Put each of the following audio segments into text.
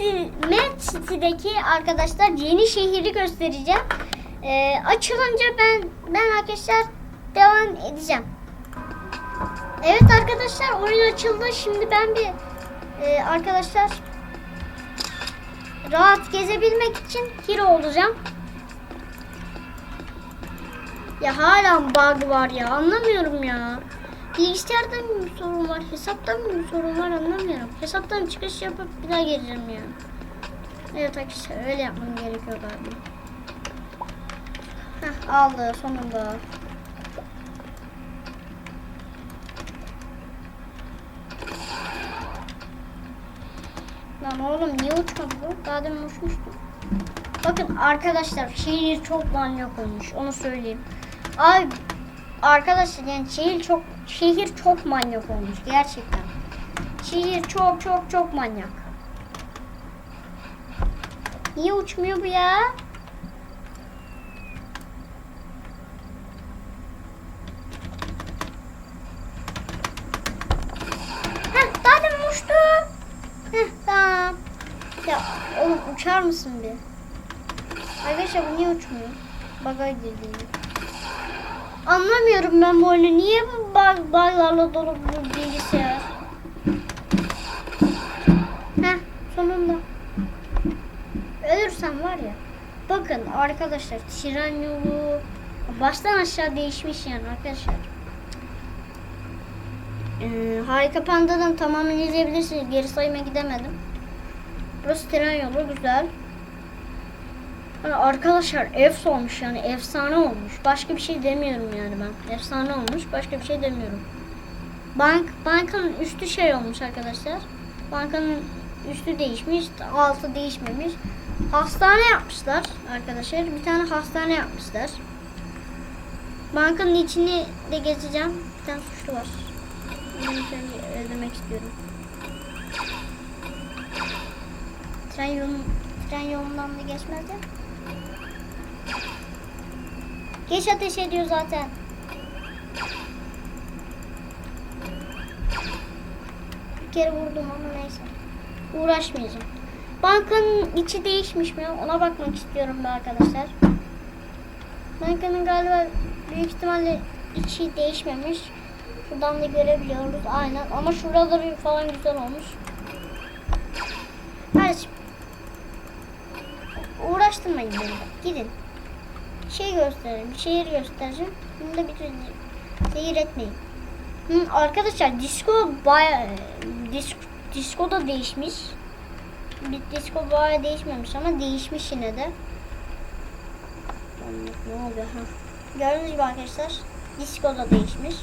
Met City'deki arkadaşlar yeni şehri göstereceğim. Ee, açılınca ben ben arkadaşlar devam edeceğim. Evet arkadaşlar oyun açıldı. Şimdi ben bir e, arkadaşlar rahat gezebilmek için hero olacağım. Ya hala bug var ya anlamıyorum ya. Bilgisayarda mı bir sorun var, hesapta mı bir sorun var anlamıyorum. Hesaptan çıkış yapıp bir daha geleceğim ya. Evet arkadaşlar öyle yapmam gerekiyor galiba. Heh aldı sonunda. Lan oğlum niye uçmadı bu? Daha demin uçmuştu. Bakın arkadaşlar şehir çok manyak olmuş onu söyleyeyim. Ay arkadaşlar yani şehir çok şehir çok manyak olmuş gerçekten. Şehir çok çok çok manyak. Niye uçmuyor bu ya? Heh daha demin uçtu. Heh tamam. Ya oğlum uçar mısın bir? Arkadaşlar bu niye uçmuyor? Baga girdi. Anlamıyorum ben bu oyunu. Niye bu bug, buglarla dolu bu bilgisayar? Heh sonunda. Ölürsem var ya. Bakın arkadaşlar tren yolu baştan aşağı değişmiş yani arkadaşlar. Ee, Harika Panda'dan tamamen izleyebilirsiniz. Geri sayıma gidemedim. Burası tren yolu güzel. Arkadaşlar efs olmuş yani efsane olmuş. Başka bir şey demiyorum yani ben. Efsane olmuş. Başka bir şey demiyorum. Bank bankanın üstü şey olmuş arkadaşlar. Bankanın üstü değişmiş, altı değişmemiş. Hastane yapmışlar arkadaşlar. Bir tane hastane yapmışlar. Bankanın içini de gezeceğim. Bir tane suçlu var. İlk önce öldürmek istiyorum. Tren yolu, tren yolundan da geçmedi. Geç ateş ediyor zaten. Bir kere vurdum ama neyse. Uğraşmayacağım. Bankanın içi değişmiş mi? Ona bakmak istiyorum ben arkadaşlar. Bankanın galiba büyük ihtimalle içi değişmemiş. Şuradan da görebiliyoruz aynen. Ama şuraları falan güzel olmuş. Kardeşim. Uğraştırmayın beni. Gidin şey göstereyim, şehir göstereceğim. Bunu da bitireceğim. Seyir etmeyin. Hı, arkadaşlar disco baya disk, disco da değişmiş. Bir disco baya değişmemiş ama değişmiş yine de. Ne oluyor ha? Gördüğünüz gibi arkadaşlar disco da değişmiş.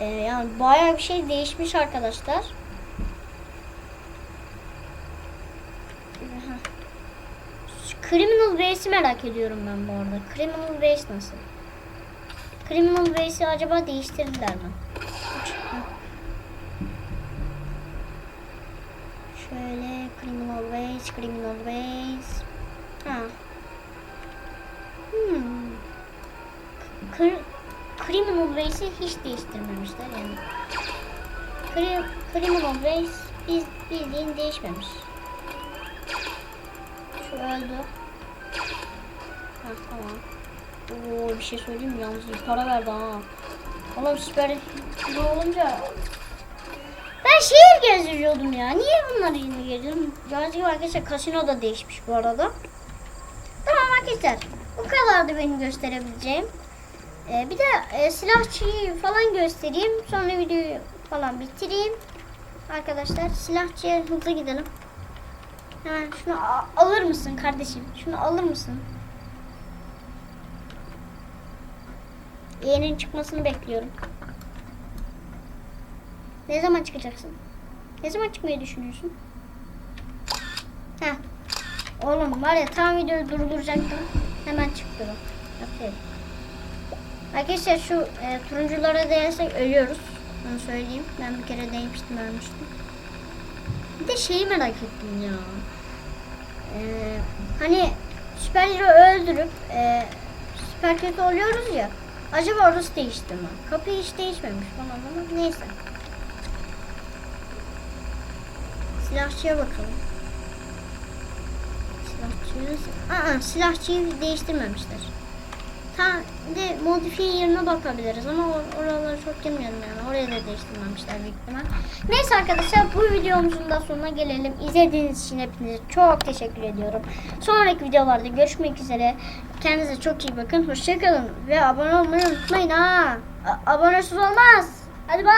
Ee, yani baya bir şey değişmiş arkadaşlar. Aha. Criminal Race'i merak ediyorum ben bu arada. Criminal Race nasıl? Criminal Race'i acaba değiştirdiler mi? Şöyle Criminal Race, Criminal Race. Ha. Hmm. Cr- Criminal Race'i hiç değiştirmemişler yani. Cri- Criminal Race biz bildiğin değişmemiş. Şu öldü. Ha tamam. Oo bir şey söyleyeyim mi? Yalnız iyi para verdi ha. Oğlum süper ne olunca ben şehir geziyordum ya. Niye bunları yeni geziyorum? Gördüğünüz gibi arkadaşlar kasino da değişmiş bu arada. Tamam arkadaşlar. Bu kadardı benim gösterebileceğim. Ee, bir de e, silahçıyı falan göstereyim. Sonra videoyu falan bitireyim. Arkadaşlar silahçıya hızlı gidelim. Hemen şunu alır mısın kardeşim? Şunu alır mısın? Yeğenin çıkmasını bekliyorum. Ne zaman çıkacaksın? Ne zaman çıkmayı düşünüyorsun? Heh. Oğlum var ya tam videoyu durduracaktım. Hemen çıktı bak. Aferin. Arkadaşlar şu e, turunculara değersek ölüyoruz. Onu söyleyeyim. Ben bir kere değmiştim ölmüştüm. Bir de şeyi merak ettim ya. Ee, hani süper öldürüp e, süper kötü oluyoruz ya. Acaba orası değişti mi? Kapı hiç değişmemiş falan ama neyse. Silahçıya bakalım. Silahçıyı... Aa, silahçıyı değiştirmemişler. Ta de modifiye yerine bakabiliriz ama or- oralara çok girmeyelim yani. Oraya da değiştirmemişler büyük ihtimal. Neyse arkadaşlar bu videomuzun da sonuna gelelim. İzlediğiniz için hepinize çok teşekkür ediyorum. Sonraki videolarda görüşmek üzere. Kendinize çok iyi bakın. Hoşçakalın. Ve abone olmayı unutmayın ha. A- abonesiz olmaz. Hadi bay.